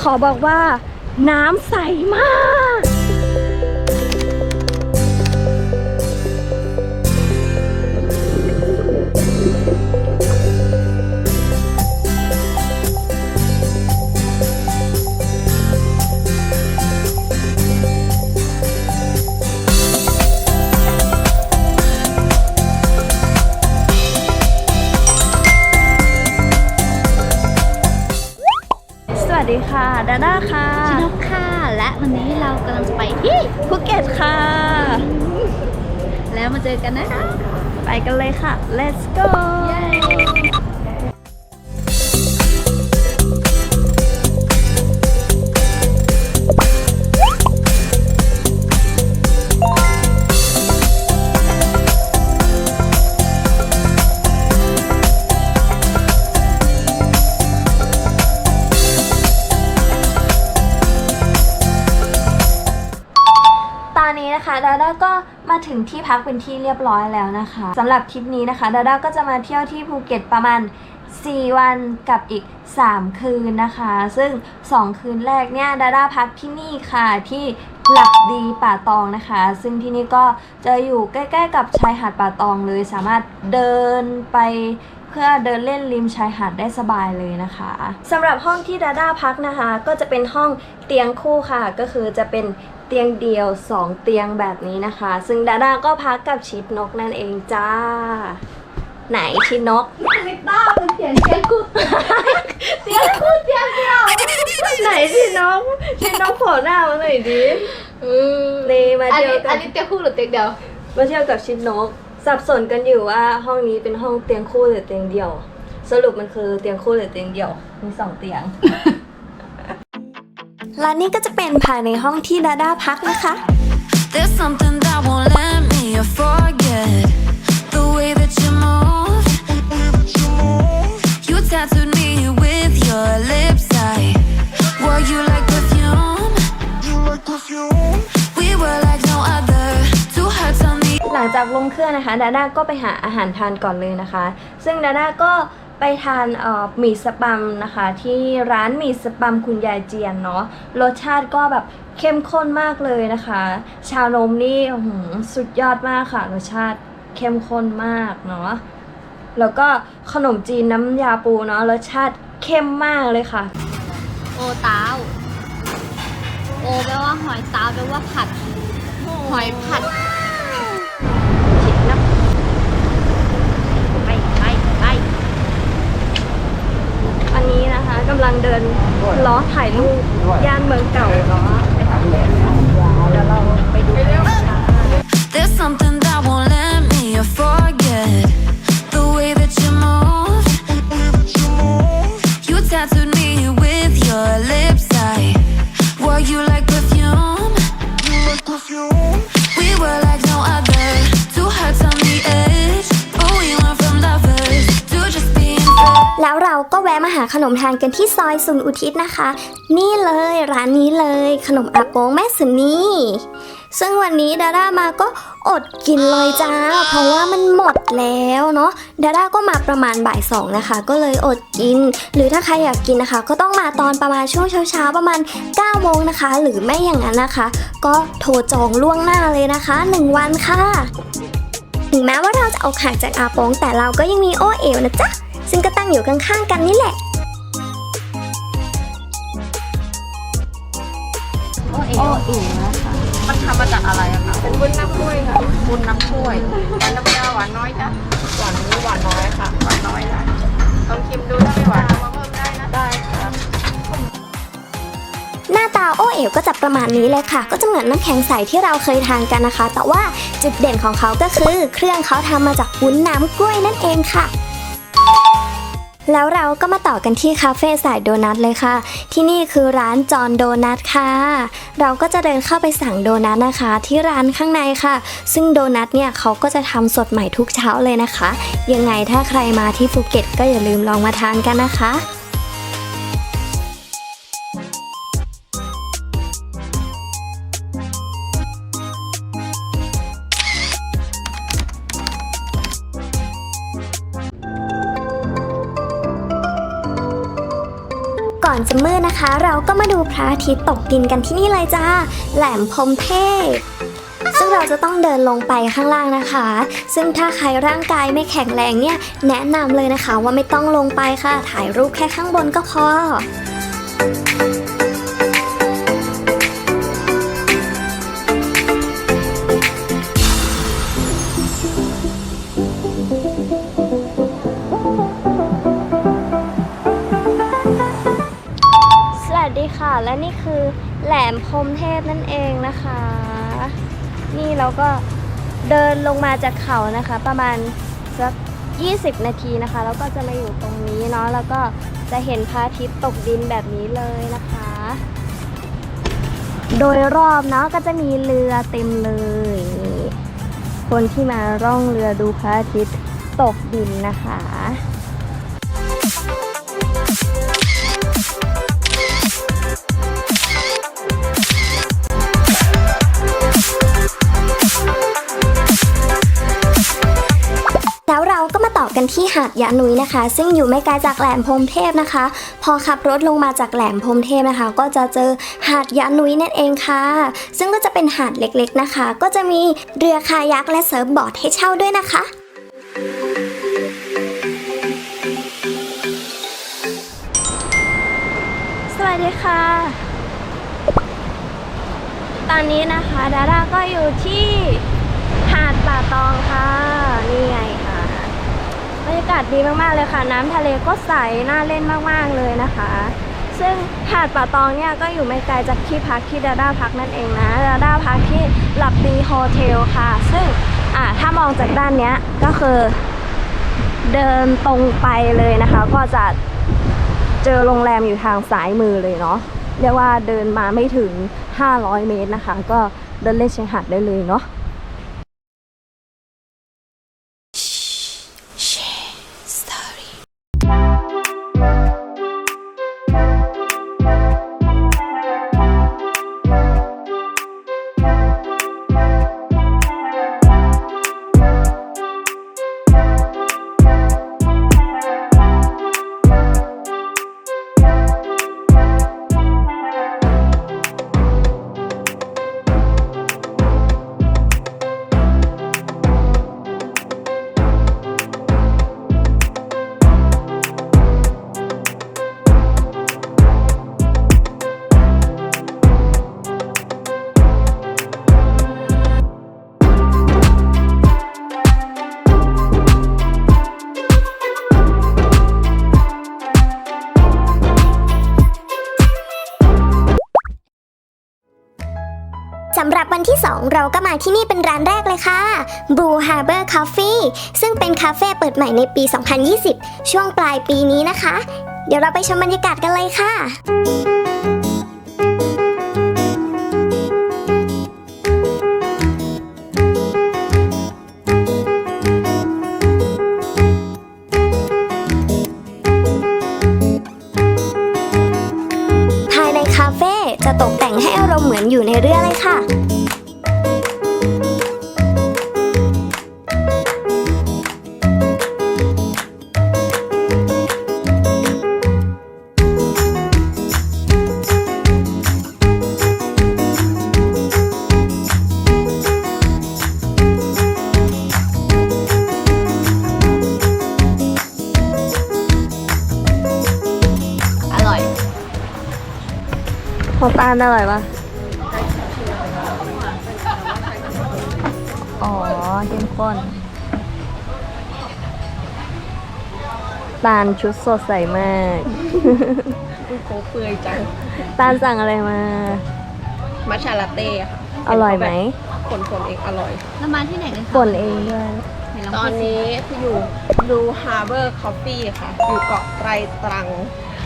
ขอบอกว่าน้ำใสมาก สวัสดีค่ะดาด้าค่ะชินกค่ะ และวันนี้เรากำลังจะไปที่ภูเก็ตค่ะ แล้วมาเจอกันนะคะ ไปกันเลยค่ะ let's go พักเป็นที่เรียบร้อยแล้วนะคะสำหรับทริปนี้นะคะดาด้าก็จะมาเที่ยวที่ภูเก็ตประมาณ 4 วันกับอีก 3 คืนนะคะ ซึ่ง 2 คืนแรกเนี่ยดาด้าพักที่นี่ค่ะที่หลักดีป่าตองนะคะ ซึ่งที่นี่ก็จะอยู่ใกล้ๆ กับชายหาดป่าตองเลย สามารถเดินไปเพื่อเดินเล่นริมชายหาดได้สบายเลยนะคะสำหรับห้องที่ดาด้าพักนะคะ ก็จะเป็นห้องเตียงคู่ค่ะ ก็คือจะเป็น เตียงเดียว 2 เตียงแบบนี้นะคะ ซึ่งดาด้าก็พักกับชิดนกนั่นเองจ้า ไหนชิดนกไม่ต้องเป็นเสียงเสียงกูเตียงคู่เตียงเดียวไหนชิดนกชิดนกโผล่หน้ามาหน่อยดินี่มาอันเที่ยวนี้กัอันนนี้เตียงคู่หรือเตียงเดียวมาเที่ยวกับชิดนก สับสนกันอยู่ว่าห้องนี้เป็นห้องเตียงคู่หรือเตียงเดี่ยว สรุปมันคือเตียงคู่หรือเตียงเดี่ยวมีสองเตียง และนี่ก็จะเป็นภายในห้องที่ดาด้าพักนะคะ There's something that won't let me forget the way that you move. You tattooed me with your lips. I wore you like perfume. We were like no other. Two hearts on the หลังจากลงเครื่องนะคะ ดาด้าก็ไปหาอาหารทานก่อนเลยนะคะ ซึ่งดาด้าก็ ไปทานเอ่อหมี่สปัมนะคะ ที่ร้านหมี่สปัมคุณยายเจียนเนาะรสชาติก็แบบเข้มข้นมากเลยนะคะ ชานมนี่สุดยอดมากค่ะ รสชาติเข้มข้นมากเนาะแล้วก็ขนมจีนน้ำยาปูเนาะรสชาติเข้มมากเลยค่ะ โอตาวโอแปลว่าหอยตาวแปลว่าผัด หอยผัด ชิดนับไปไปไปอันนี้นะคะ กำลังเดินล้อถ่ายรูปย่านเมืองเก่าเนาะไปถ่ายรูปเดี๋ยวเราไปดูกันค่ะ There's something that won't let me forget ก็แวะมาหาขนมทานกันที่ซอยสุนอุทิศนะคะ นี่เลยร้านนี้เลยขนมอาโปงแม่สุนีซึ่งวันนี้ดาด้ามาก็อดกินเลยจ้า เพราะว่ามันหมดแล้วเนาะดาด้าก็มาประมาณบ่ายสองนะคะ ก็เลยอดกิน หรือถ้าใครอยากกินนะคะ ก็ต้องมาตอนประมาณช่วงเช้าๆประมาณ9โมงนะคะ หรือไม่อย่างนั้นนะคะ ก็โทรจองล่วงหน้าเลยนะคะ 1 วันค่ะ ถึงแม้ว่าเราจะออกห่างจากอาโปงแต่เราก็ยังมีโอเอ๋วนะจ๊ะ ซึ่งก็ตั้งอยู่ข้างๆกันนี่แหละ โอเอ๋โอ้อิ่มนะคะมันทำมาจากอะไรอะคะเป็นวุ้นน้ำกล้วยค่ะวุ้นน้ำกล้วยหวานน้ำปลาหวานน้อยจ้ะหวานนี้หวานน้อยค่ะหวานน้อยนะลองชิมดูถ้าไม่หวานเอามาเพิ่มได้นะได้ครับหน้าตาโอเอ๋วก็จะประมาณนี้เลยค่ะ ก็จะเหมือนน้ำแข็งใสที่เราเคยทานกันนะคะ แต่ว่าจุดเด่นของเขาก็คือ เครื่องเขาทำมาจากวุ้นน้ำกล้วยนั่นเองค่ะ แล้วเราก็มาต่อกันที่คาเฟ่สายโดนัทเลยค่ะ ที่นี่คือร้านจอนโดนัทค่ะ เราก็จะเดินเข้าไปสั่งโดนัทนะคะ ที่ร้านข้างในค่ะ ซึ่งโดนัทเนี่ยเขาก็จะทำสดใหม่ทุกเช้าเลยนะคะ ยังไงถ้าใครมาที่ภูเก็ตก็อย่าลืมลองมาทานกันนะคะ เราก็มาดูพระอาทิตย์ตกดินกันที่นี่เลยจ้า แหลมพรมเทพซึ่งเราจะต้องเดินลงไปข้างล่างนะคะ ซึ่งถ้าใครร่างกายไม่แข็งแรงเนี่ย แนะนำเลยนะคะว่าไม่ต้องลงไปค่ะ ถ่ายรูปแค่ข้างบนก็พอ ลมพรมเทพนั่นเองนะคะ นี่เราก็เดินลงมาจากเขานะคะ ประมาณสัก20 นาทีนะคะ แล้วก็จะมาอยู่ตรงนี้เนาะแล้วก็จะเห็นพระอาทิตย์ตกดินแบบนี้เลยนะคะ โดยรอบเนาะก็จะมีเรือเต็มเลย คนที่มาร่องเรือดูพระอาทิตย์ตกดินนะคะ กันที่หาดยะนุยนะคะ ซึ่งอยู่ไม่ไกลจากแหลมพรมเทพนะคะ พอขับรถลงมาจากแหลมพรมเทพนะคะ ก็จะเจอหาดยะนุยนั่นเองค่ะ ซึ่งก็จะเป็นหาดเล็กๆนะคะ ก็จะมีเรือคายักและเซิร์ฟบอร์ดให้เช่าด้วยนะคะ สวัสดีค่ะ ตอนนี้นะคะดาราก็อยู่ที่หาดป่าตองค่ะ นี่ไง บรรยากาศดีมากๆเลยค่ะ น้ำทะเลก็ใสน่าเล่นมากๆเลยนะคะ ซึ่งหาดป่าตองเนี่ยก็อยู่ไม่ไกลจากที่พักที่ดาด้าพักนั่นเองนะดาด้าพักที่หลับดีโฮเทลค่ะ ซึ่งอ่าถ้ามองจากด้านเนี้ยก็คือเดินตรงไปเลยนะคะ ก็จะเจอโรงแรมอยู่ทางซ้ายมือเลยเนาะเรียกว่าเดินมาไม่ถึง 500 เมตรนะคะ ก็เดินเล่นชายหาดได้เลยเนาะ Harbor Coffee ซึ่งเป็นคาเฟ่เปิดใหม่ในปี 2020 ช่วงปลายปีนี้นะคะ เดี๋ยวเราไปชมบรรยากาศกันเลยค่ะ องตาลอร่อยปะอ๋อเข้มข้นตาลชุดสดใสมากอุ้ยโคเปื่อยจัง ตาลสั่งอะไรมา มัชชาลาเต้ค่ะอร่อยไหมคนคนๆเองอร่อย แล้วมาที่ไหนกันคะป่นเองด้วยไหลงตพูอนดสินี้ที่อยู่ Blue Harbor Coffee ค่ะ อยู่เกาะไตรตรัง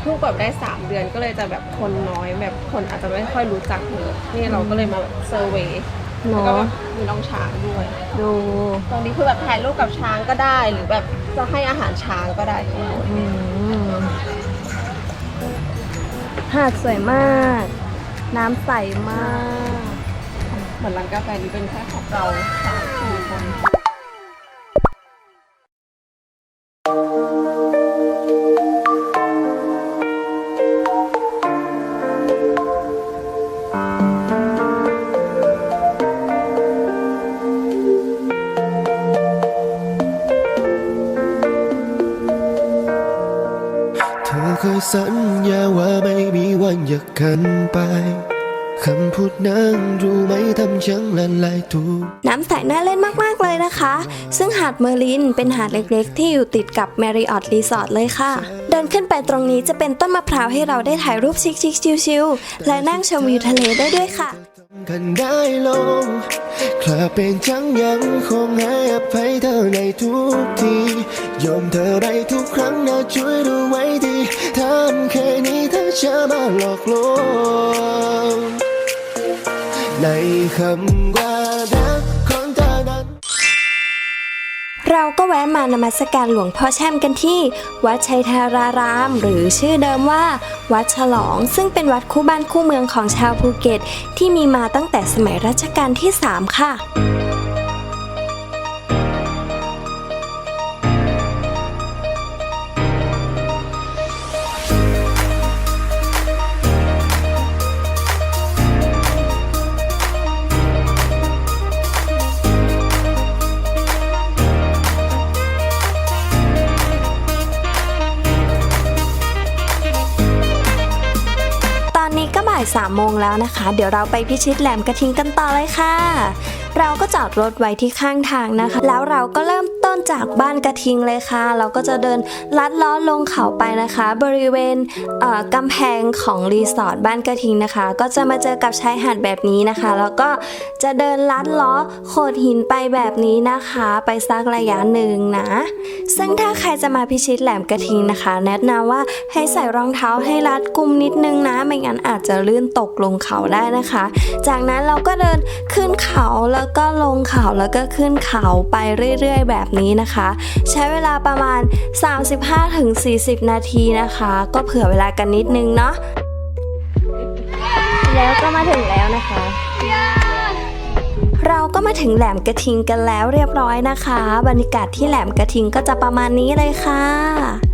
เพิ่งเปิดได้ 3 เดือนก็เลยจะแบบคนน้อยแบบคนอาจจะไม่ค่อยรู้จักเลยนี่เราก็เลยมาแบบเซอร์เวย์แล้วก็เนาะแบบมีน้องช้างด้วย ดู ตรงนี้คือแบบถ่ายรูปกับช้างก็ได้ หรือแบบจะให้อาหารช้างก็ได้ทั้งหมดอืมหาดสวยมาก น้ำใสมาก เหมือนร้านกาแฟนี้เป็นแค่ของเราสามสี่คน อนอย่ากันไปคำพูดนั้นรู้ไหมทำฉันละลายทุกน้ำใสน่าเล่นมาก ๆ เลยนะคะ ซึ่งหาดเมอร์ลินเป็นหาดเล็กๆ ที่อยู่ติดกับ Marriott Resort เลยค่ะ เดินขึ้นไปตรงนี้จะเป็นต้นมะพร้าวให้เราได้ถ่ายรูปชิคๆชิลๆ และนั่งชมวิวทะเลได้ด้วยค่ะ กันได้ลงคลาเป็นจังยังคงให้อภัยเธอในทุกที ยอมเธอได้ทุกครั้งนะช่วยดูไว้ดี ทำแค่นี้เธอจะมาหลอกลวงในคำว่ารักของเธอนั้น เราก็แวะมานมัสการหลวงพ่อแช่มกันที่ วัดชัยธาราราม หรือชื่อเดิมว่า วัดฉลอง ซึ่งเป็นวัดคู่บ้านคู่เมืองของชาวภูเก็ต ที่มีมาตั้งแต่สมัยรัชกาลที่ 3 ค่ะ 3โมงแล้วนะคะ เดี๋ยวเราไปพิชิตแหลมกระทิงกันต่อเลยค่ะ เราก็จอดรถไว้ที่ข้างทางนะคะ แล้วเราก็เริ่ม ต้นจากบ้านกระทิงเลยค่ะ เราก็จะเดินลัดล้อลงเขาไปนะคะ บริเวณเกำแพงของรีสอร์ทบ้านกระทิงนะคะ ก็จะมาเจอกับชายหาดแบบนี้นะคะ แล้วก็จะเดินลัดล้อโขดหินไปแบบนี้นะคะ ไปสักระยะหนึ่งนะ ซึ่งถ้าใครจะมาพิชิตแหลมกระทิงนะคะ แนะนำว่าให้ใส่รองเท้าให้รัดกุมนิดนึงนะ ไม่งั้นอาจจะลื่นตกลงเขาได้นะคะ จากนั้นเราก็เดินขึ้นเขาแล้วก็ลงเขาแล้วก็ขึ้นเขาไปเรื่อย ๆ แบบนี้นะคะ ใช้เวลาประมาณ 35-40 นาทีนะคะ ก็เผื่อเวลากันนิดนึงเนาะแล้วก็มาถึงแล้วนะคะ เราก็มาถึงแหลมกระทิงกันแล้วเรียบร้อยนะคะ บรรยากาศที่แหลมกระทิงก็จะประมาณนี้เลยค่ะ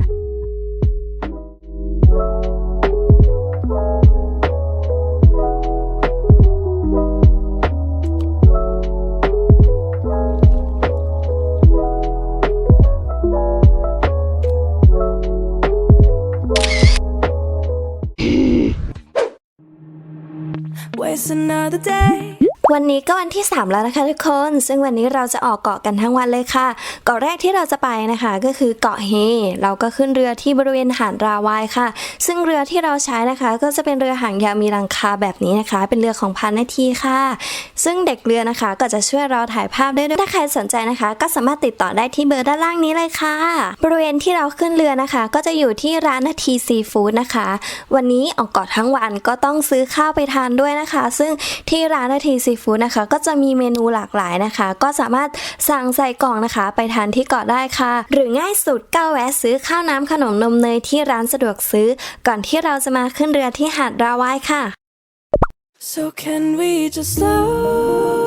Waste another day. วันนี้ก็วันที่ 3 แล้วนะคะทุกคน ซึ่งวันนี้เราจะออกเกาะกันทั้งวันเลยค่ะ เกาะแรกที่เราจะไปนะคะก็คือเกาะเฮ เราก็ขึ้นเรือที่บริเวณหาดราวายค่ะ ซึ่งเรือที่เราใช้นะคะ ก็จะเป็นเรือหางยาวมีหลังคาแบบนี้นะคะ เป็นเรือของพันนาทีค่ะ ซึ่งเด็กเรือนะคะก็จะช่วยเราถ่ายภาพได้ด้วย ถ้าใครสนใจนะคะ ก็สามารถติดต่อได้ที่เบอร์ด้านล่างนี้เลยค่ะ บริเวณที่เราขึ้นเรือนะคะ ก็จะอยู่ที่ร้านนาทีซีฟู้ดนะคะ วันนี้ออกเกาะทั้งวันก็ต้องซื้อข้าวไปทานด้วยนะคะ ซึ่งที่ร้านนาทีซีฟู้ดนะคะ ก็จะมีเมนูหลากหลายนะคะ ก็สามารถสั่งใส่กล่องนะคะ ไปทานที่เกาะได้ค่ะ หรือง่ายสุดก็แวะซื้อข้าวน้ำขนมนมเนยที่ร้านสะดวกซื้อ ก่อนที่เราจะมาขึ้นเรือที่หาดราวายค่ะ So can we just love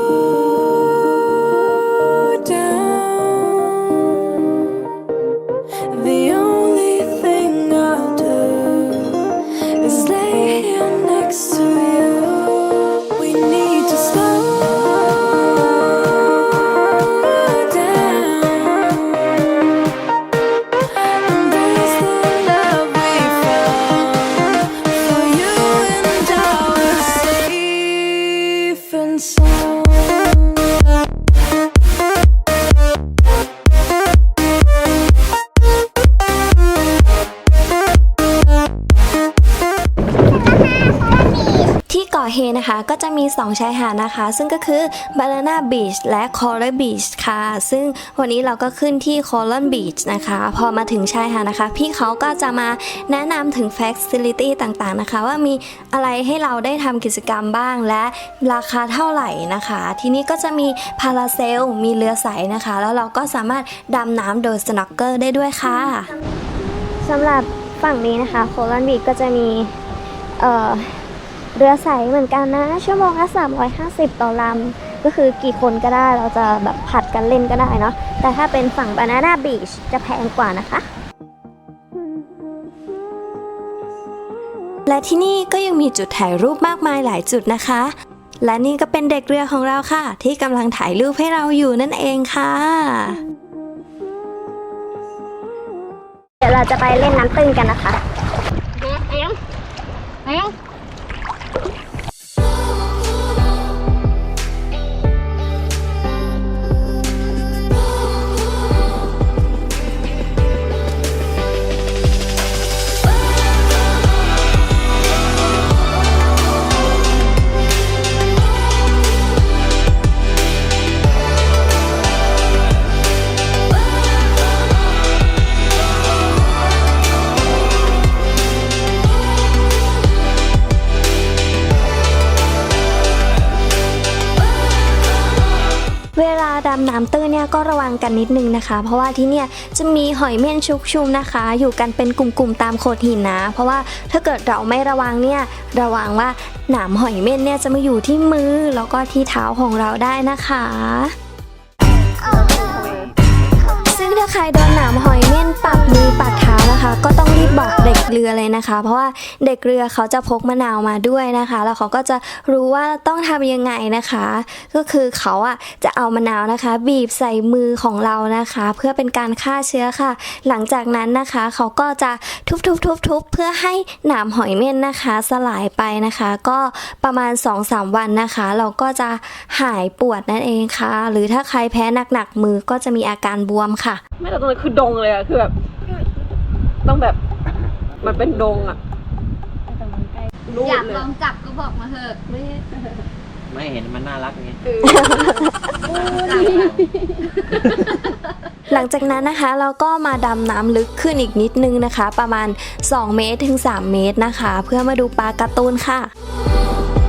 ก็จะมี 2 ชายหาดนะคะ ซึ่งก็คือ Banana Beach และ Coral Beach ค่ะ ซึ่งวันนี้เราก็ขึ้นที่ Coral Beach นะคะ พอมาถึงชายหาดนะคะ พี่เขาก็จะมาแนะนำถึง Facility ต่างๆนะคะ ว่ามีอะไรให้เราได้ทำกิจกรรมบ้างและราคาเท่าไหร่นะคะ ที่นี่ก็จะมีพาราเซล มีเรือใสนะคะ แล้วเราก็สามารถดำน้ำโดยสโนว์เกอร์ได้ด้วยค่ะสำหรับฝั่งนี้นะคะโคลันบีก็จะมีเอ่อ เรือใสเหมือนกันนะ ชั่วโมงละ350 ต่อลำ ก็คือกี่คนก็ได้เราจะแบบผัดกันเล่นก็ได้เนาะแต่ถ้าเป็นฝั่งบานาน่าบีชจะแพงกว่านะคะ และที่นี่ก็ยังมีจุดถ่ายรูปมากมายหลายจุดนะคะ และนี่ก็เป็นเด็กเรือของเราค่ะ ที่กำลังถ่ายรูปให้เราอยู่นั่นเองค่ะเดี๋ยวเราจะไปเล่นน้ำตื้นกันนะคะเอ็มไปเอ้าเว เพราะว่าที่เนี่ยจะมีหอยเม่นชุกชุมนะคะ อยู่กันเป็นกลุ่มๆตามโขดหินนะ เพราะว่าถ้าเกิดเราไม่ระวังเนี่ยระวังว่าหนามหอยเม่นเนี่ยจะมาอยู่ที่มือแล้วก็ที่เท้าของเราได้นะคะ ถ้าใครโดนหนามหอยเม่นปักมือปักเท้านะคะ ก็ต้องรีบบอกเด็กเรือเลยนะคะ เพราะว่าเด็กเรือเขาจะพกมะนาวมาด้วยนะคะ แล้วเขาก็จะรู้ว่าต้องทำยังไงนะคะ ก็คือเขาอะจะเอามะนาวนะคะ บีบใส่มือของเรานะคะ เพื่อเป็นการฆ่าเชื้อค่ะ หลังจากนั้นนะคะ เขาก็จะทุบๆๆๆเพื่อให้หนามหอยเม่นนะคะ สลายไปนะคะ ก็ประมาณ 2-3 วันนะคะ เราก็จะหายปวดนั่นเองค่ะ หรือถ้าใครแพ้หนักๆมือก็จะมีอาการบวมค่ะ ไม่แต่ตรงนั้นคือดงเลยอะคือแบบ ต้องแบบ มันเป็นดงอะรูอยาดกเลยลองจับก็บอกมาเถอะไม่ไม่เห็นมันน่ารักไงหลังจากนั้นนะคะเราก็มาดำน้ำลึกขึ้นอีกนิดนึงนะคะ ประมาณ 2 เมตรถึง 3 เมตรนะคะ เพื่อมาดูปลาการ์ตูนค่ะแ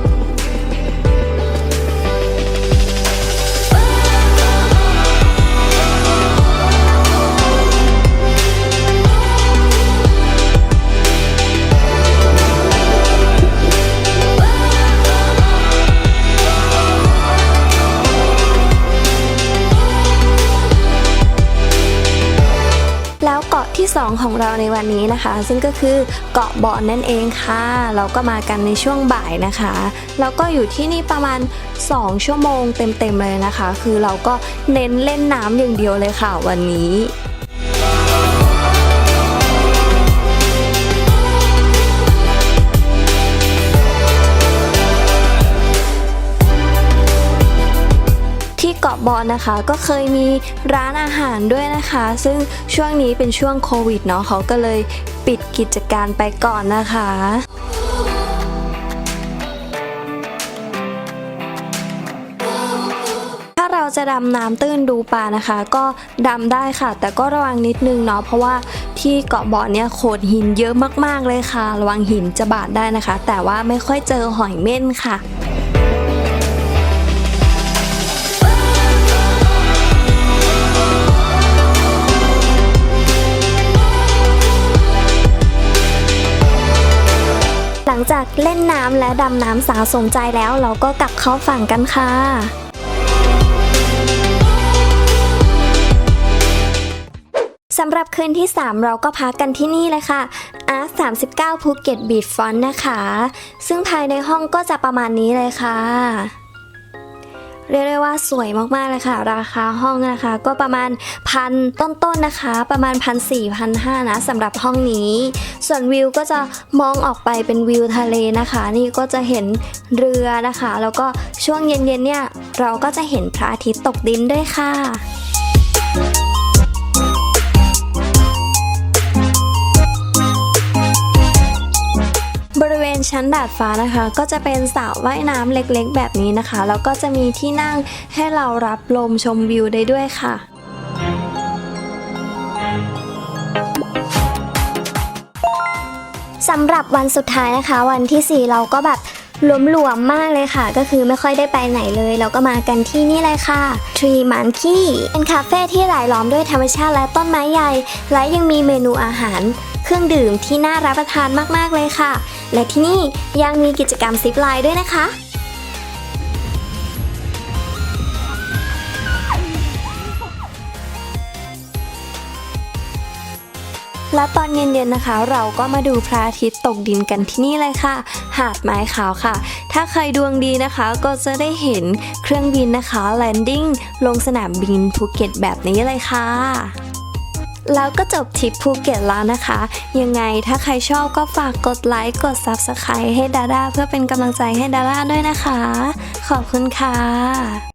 เราในวันนี้นะคะ ซึ่งก็คือเกาะบ่อนนั่นเองค่ะ เราก็มากันในช่วงบ่ายนะคะแล้วก็อยู่ที่นี่ประมาณ 2 ชั่วโมงเต็มๆเลยนะคะ คือเราก็เน้นเล่นน้ำอย่างเดียวเลยค่ะวันนี้าะบอนนะคะ ก็เคยมีร้านอาหารด้วยนะคะ ซึ่งช่วงนี้เป็นช่วงโควิดเนาะเขาก็เลยปิดกิจการไปก่อนนะคะถ้าเราจะดำน้ำตื้นดูปลานะคะ ก็ดำได้ค่ะ แต่ก็ระวังนิดนึงเนาะเพราะว่าที่เกาะบอนเนี่ยโขดหินเยอะมากๆเลยค่ะ ระวังหินจะบาดได้นะคะ แต่ว่าไม่ค่อยเจอหอยเม่นค่ะ งจากเล่นน้ำและดำน้ำสาวสมใจแล้ว เราก็กลับเข้าฝั่งกันค่ะสำหรับคืนที่ 3 เราก็พักกันที่นี่เลยค่ะ Art 39ภูเก็ตบีชฟอนนะคะ ซึ่งภายในห้องก็จะประมาณนี้เลยค่ะ เรียกได้ว่าสวยมากๆเลยค่ะ ราคาห้องนะคะ ก็ประมาณพันต้นๆนะคะ ประมาณพันสี่พันห้านะสำหรับห้องนี้ ส่วนวิวก็จะมองออกไปเป็นวิวทะเลนะคะ นี่ก็จะเห็นเรือนะคะ แล้วก็ช่วงเย็นๆเนี่ยเราก็จะเห็นพระอาทิตย์ตกดินด้วยค่ะ เวณชั้นดาดฟ้านะคะ ก็จะเป็นสระว่ายน้ำเล็กๆ แบบนี้นะคะ แล้วก็จะมีที่นั่งให้เรารับลมชมวิวได้ด้วยค่ะสำหรับวันสุดท้ายนะคะ วันที่ 4 เราก็แบบ หลวมๆมากเลยค่ะ ก็คือไม่ค่อยได้ไปไหนเลย เราก็มากันที่นี่เลยค่ะ Tree Monkey เป็นคาเฟ่ที่รายล้อมด้วยธรรมชาติและต้นไม้ใหญ่ และยังมีเมนูอาหาร เครื่องดื่มที่น่ารับประทานมากๆเลยค่ะ และที่นี่ยังมีกิจกรรมซิปไลน์ด้วยนะคะ และตอนเย็นๆนะคะ เราก็มาดูพระอาทิตย์ตกดินกันที่นี่เลยค่ะ หาดไม้ขาวค่ะ ถ้าใครดวงดีนะคะก็จะได้เห็นเครื่องบินนะคะแลนดิ้งลงสนามบินภูเก็ตแบบนี้เลยค่ะแล้วก็จบทริปภูเก็ตแล้วนะคะ ยังไงถ้าใครชอบก็ฝากกดไลค์กด Subscribe ให้ดาด้าเพื่อเป็นกำลังใจให้ดาด้าด้วยนะคะ ขอบคุณค่ะ